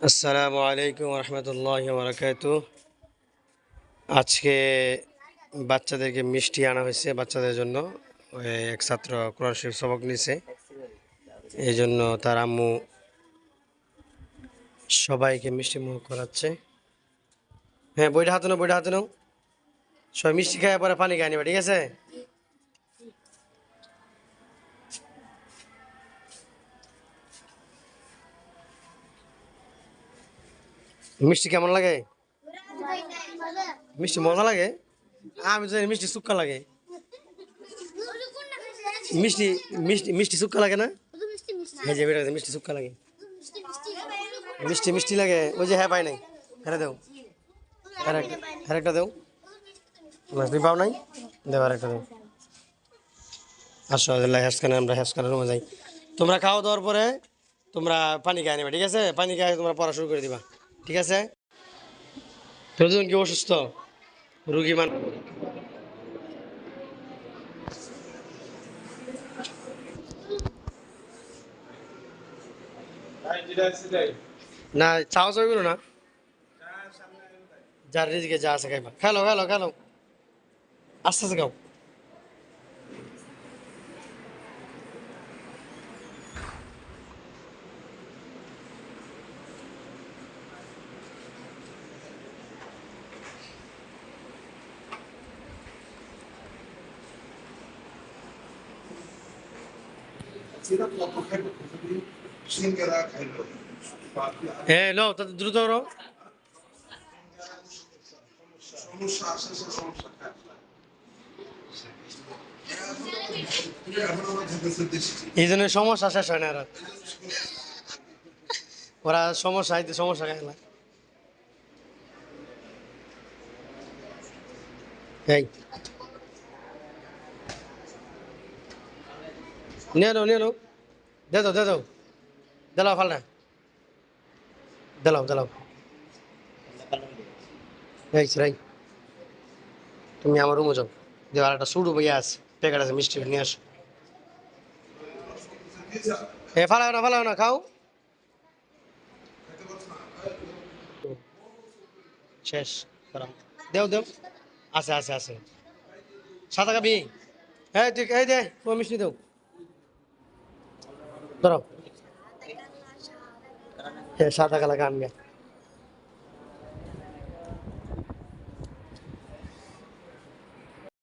আসসালামু আলাইকুম রহমতুল্লাহ বরকাত আজকে বাচ্চাদেরকে মিষ্টি আনা হয়েছে বাচ্চাদের জন্য। এক ছাত্র কোরআন শরীফ সবক নিছে। এই জন্য তার আম্মু সবাইকে মিষ্টি মুখ করাচ্ছে। হ্যাঁ বইটা হাতে নাও, বইটা হাতে নাও। সবাই মিষ্টি খায় পরে পানি খায় নিবা, ঠিক আছে? মিষ্টি কেমন লাগে? মিষ্টি মজা লাগে? আমি জানি মিষ্টি সুক্কা লাগে। মিষ্টি মিষ্টি মিষ্টি সুক্কা লাগে না? এই যে বেটা মিষ্টি সুক্কা লাগে। মিষ্টি মিষ্টি লাগে। ওই যে হ্যাঁ পাই নাই। হ্যাঁ দেও। হ্যাঁ একটা দেও। মাছ তুমি পাও নাই? দেও আর একটা দেও। আসো হ্যাসখানে আমরা হ্যাসখানের রুমে যাই। তোমরা খাওয়া দাওয়ার পরে তোমরা পানি খাই নেবে ঠিক আছে? পানি খাই তোমরা পড়া শুরু করে দিবা। ঠিক আছে? দুজন কি অসুস্থ? রুগী মান না, চাও চাও না। যার রিজিকে যা আছে খাইবা। খেলো খেলো খেলো আস্তে আস্তে খাও। সিঙ্গারা খাইলো হ্যাঁ লো তাতে দ্রুত সমস্যা আসে সে এই জন্য সমস্যা শেষ হয় না আর ওরা সমস্যা আইতে সমস্যা খায় না। এই। নিয়ে নাও নিয়ে নাও। দে দাও দে দাও দিলাও ফালটা। দিলাও দিলাও এই রাই তুমি আমার রুমে যাও। দেও আর একটা সুডু বইয়া আছে, প্যাকেট আছে, মিষ্টি নিয়ে আসো। এ, ফালাও না ফালাও না, খাও। শেষ দেও দেও। আছে আছে আছে। সাদা খাবি হ্যাঁ ঠিক এই দে, ও মিষ্টি দেও। तरफ़ ये सादा काला में